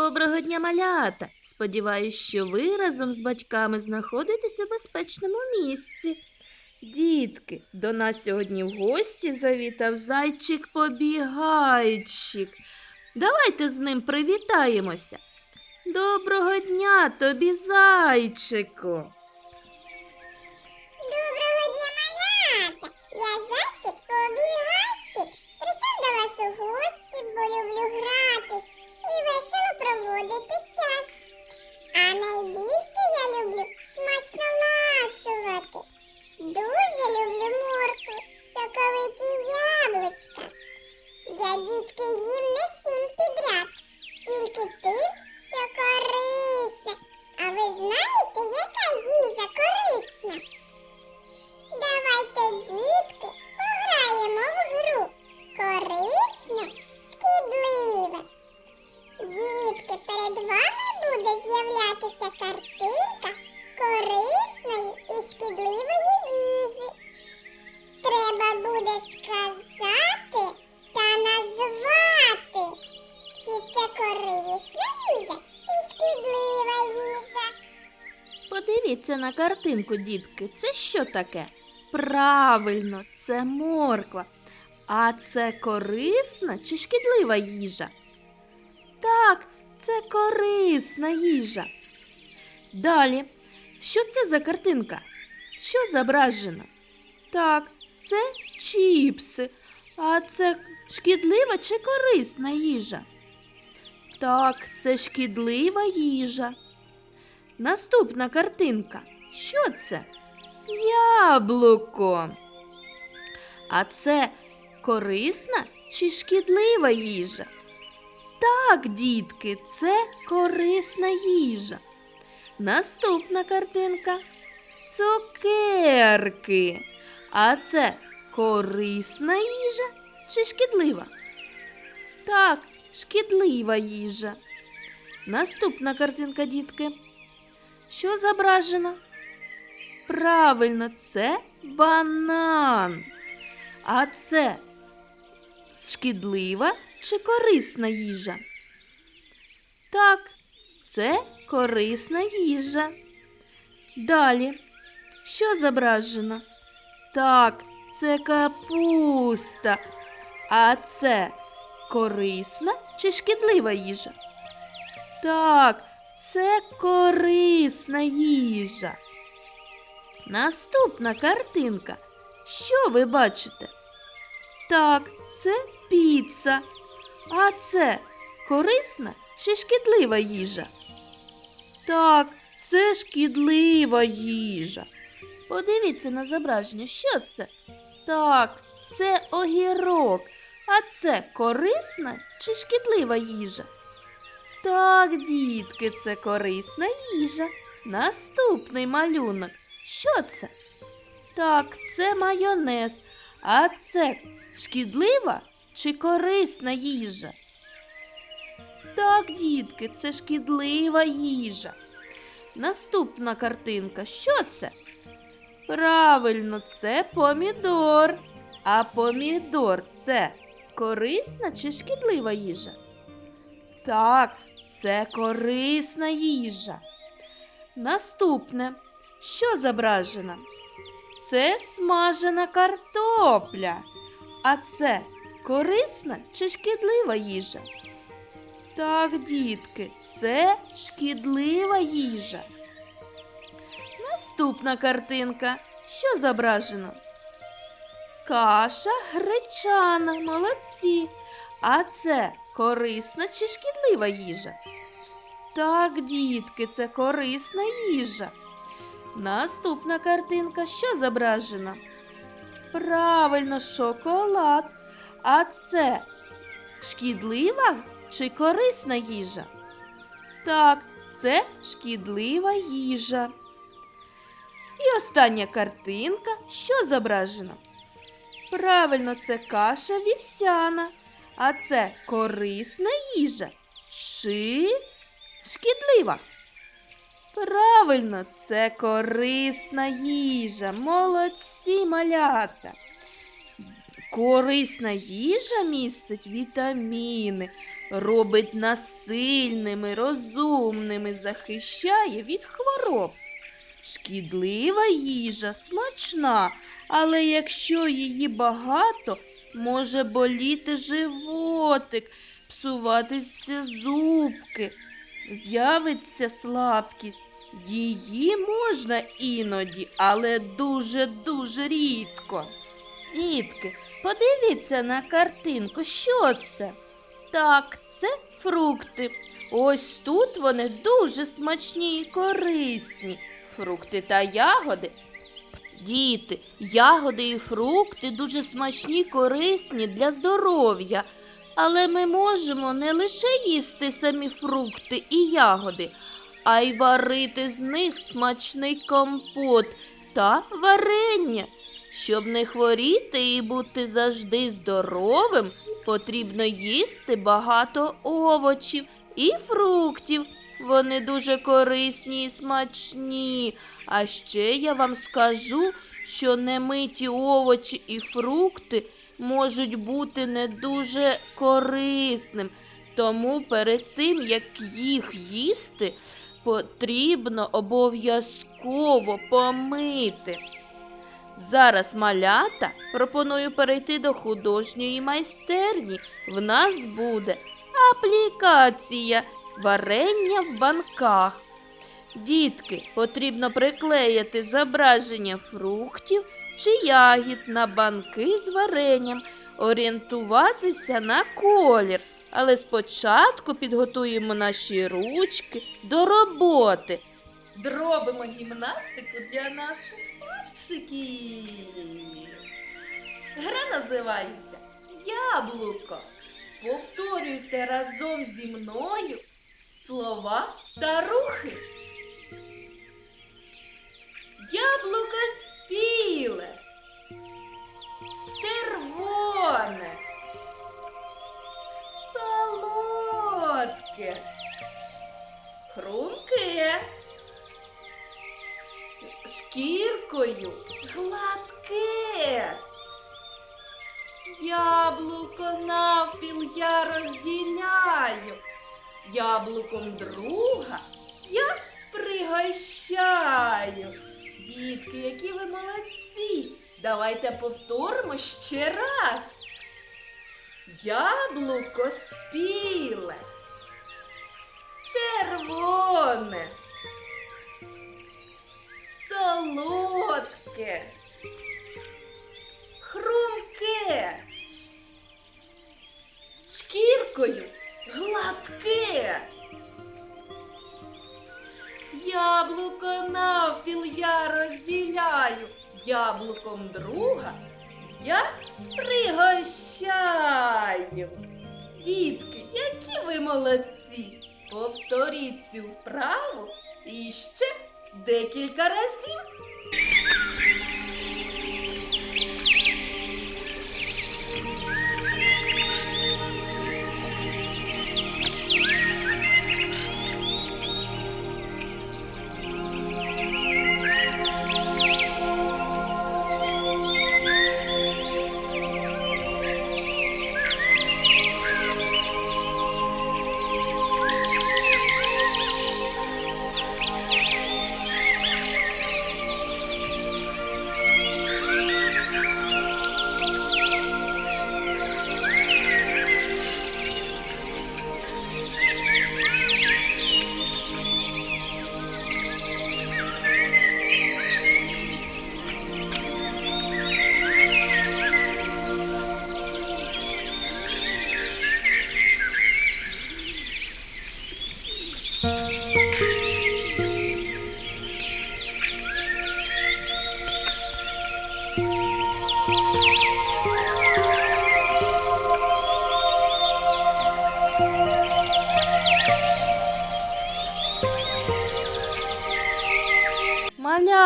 Доброго дня, малята! Сподіваюсь, що ви разом з батьками знаходитесь у безпечному місці. Дітки, до нас сьогодні в гості завітав зайчик-побігайчик. Давайте з ним привітаємося. Доброго дня тобі, зайчику! Доброго дня, малята! Я зайчик побігайчик. Прийшов до вас у гості, бо люблю гратись і весело проводити час. А найбільше я люблю смачно ласувати. Подивіться на картинку, дітки. Це що таке? Правильно, це морква. А це корисна чи шкідлива їжа? Так, це корисна їжа. Далі, що це за картинка? Що зображено? Так, це чіпси. А це шкідлива чи корисна їжа? Так, це шкідлива їжа. Наступна картинка. Що це? Яблуко. А це корисна чи шкідлива їжа? Так, дітки, це корисна їжа. Наступна картинка. Цукерки. А це корисна їжа чи шкідлива? Так, шкідлива їжа. Наступна картинка, дітки. Що зображено? Правильно, це банан. А це шкідлива чи корисна їжа? Так, це корисна їжа. Далі. Що зображено? Так, це капуста. А це корисна чи шкідлива їжа? Так, це корисна їжа. Наступна картинка. Що ви бачите? Так, це піца. А це корисна чи шкідлива їжа? Так, це шкідлива їжа. Подивіться на зображення, що це? Так, це огірок. А це корисна чи шкідлива їжа? Так, дітки, це корисна їжа. Наступний малюнок. Що це? Так, це майонез. А це шкідлива чи корисна їжа? Так, дітки, це шкідлива їжа. Наступна картинка. Що це? Правильно, це помідор. А помідор це корисна чи шкідлива їжа? Так, це корисна їжа. Наступне. Що зображено? Це смажена картопля. А це корисна чи шкідлива їжа? Так, дітки, це шкідлива їжа. Наступна картинка. Що зображено? Каша гречана, молодці. А це корисна чи шкідлива їжа? Так, дітки, це корисна їжа. Наступна картинка, що зображено? Правильно, шоколад. А це шкідлива чи корисна їжа? Так, це шкідлива їжа. І остання картинка, що зображено? Правильно, це каша вівсяна. А це корисна їжа чи шкідлива? Правильно, це корисна їжа. Молодці малята. Корисна їжа містить вітаміни, робить нас сильними, розумними, захищає від хвороб. Шкідлива їжа смачна, але якщо її багато, може боліти животик, псуватися зубки, з'явиться слабкість. Її можна іноді, але дуже-дуже рідко. Дітки, подивіться на картинку, що це? Так, це фрукти. Ось тут вони дуже смачні і корисні. Фрукти та ягоди. Діти, ягоди і фрукти дуже смачні, корисні для здоров'я. Але ми можемо не лише їсти самі фрукти і ягоди, а й варити з них смачний компот та варення. Щоб не хворіти і бути завжди здоровим, потрібно їсти багато овочів і фруктів. Вони дуже корисні і смачні. А ще я вам скажу, що немиті овочі і фрукти можуть бути не дуже корисним. Тому перед тим, як їх їсти, потрібно обов'язково помити. Зараз малята пропоную перейти до художньої майстерні. В нас буде аплікація варення в банках. Дітки, потрібно приклеїти зображення фруктів чи ягід на банки з варенням, орієнтуватися на колір. Але спочатку підготуємо наші ручки до роботи. Зробимо гімнастику для наших пальчиків. Гра називається Яблуко. Повторюйте разом зі мною слова та рухи. Яблуко спіле, червоне, солодке, хрумке, шкіркою. Гладке. Яблуко навпіл я розділяю, яблуком друга я пригощаю. Дітки, які ви молодці! Давайте повторимо ще раз. Яблуко спіле, червоне, солодке, хрумке, шкіркою гладке. Яблуко навпіл розділяю, яблуком друга я пригощаю. Дітки, які ви молодці! Повторіть цю вправу і ще декілька разів.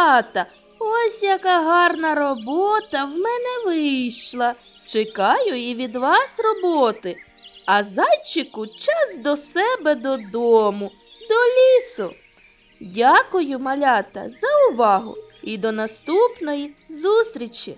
Малята, ось яка гарна робота в мене вийшла. Чекаю і від вас роботи. А зайчику час до себе додому, до лісу. Дякую, малята, за увагу і до наступної зустрічі!